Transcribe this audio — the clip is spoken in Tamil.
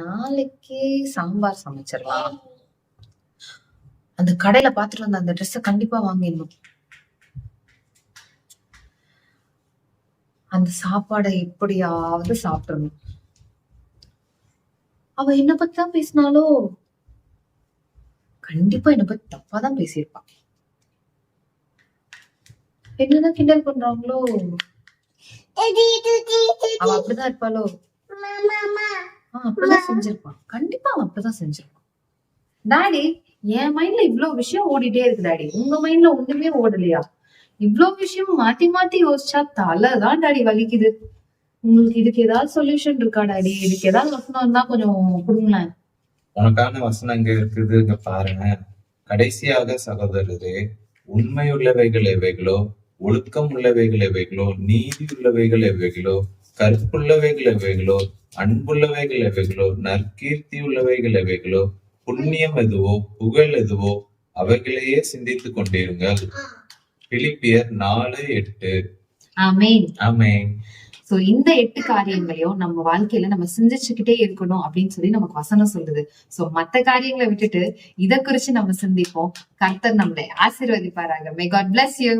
நாளைக்கு சாம்பார் சமைச்சிடலாம் அந்த கடையில பாத்துட்டு வந்த அந்த ட்ரெஸ்ஸ கண்டிப்பா வாங்கிடணும். அந்த சாப்பாடை எப்படியாவது சாப்பிடணும். அவ என்ன பத்தி தான் பேசினாலோ கண்டிப்பா என்ன பத்தி தப்பா தான் பேசியிருப்பா. என்னதான் கிண்டல் பண்றாங்களோ? அவ அப்படிதான் இருப்பாளோ? அப்படிதான் செஞ்சிருப்பான். கண்டிப்பா அவன் அப்படிதான் செஞ்சிருப்பான். டாடி என் மைண்ட்ல இவ்வளவு விஷயம் ஓடிட்டே இருக்கு டாடி உங்க மைண்ட்ல ஒண்ணுமே ஓடலையா? இவ்வளவு விஷயம் மாத்தி மாத்தி யோசிச்சா தலைதான் டாடி வலிக்குது. உங்களுக்கு இதுக்கு ஏதாவது சொல்யூஷன் இருக்கா டாடி இதுக்கு ஏதாவது வசனம் இருந்தா கொஞ்சம் கொடுங்களேன். உனக்கான வசனம் இங்க இருக்குதுங்க பாருங்க. கடைசியாக சகோதரரே உண்மையுள்ளவைகள் எவைகளோ ஒழுக்கம் உள்ளவைகள் எவைகளோ நீதி உள்ளவைகள் எவைகளோ கற்புள்ளவைகள் எவைகளோ அன்புள்ளவைகள் எவைகளோ நற்கீர்த்தி உள்ளவைகள் எவைகளோ புண்ணியம் எதுவோ புகழ் எதுவோ அவைகளையே சிந்தித்துக் கொண்டிருங்கள். பிலிப்பியர் நாலு எட்டு. ஆமென். சோ இந்த எட்டு காரியங்களையும் நம்ம வாழ்க்கையில நம்ம சிந்திச்சுக்கிட்டே இருக்கணும் அப்படின்னு சொல்லி நமக்கு வசனம் சொல்லுது. சோ மத்த காரியங்களை விட்டுட்டு இத குறிச்சு நம்ம சிந்திப்போம். கர்த்தர் நம்மளை ஆசீர்வதிப்பாராங்க மே காட் bless you.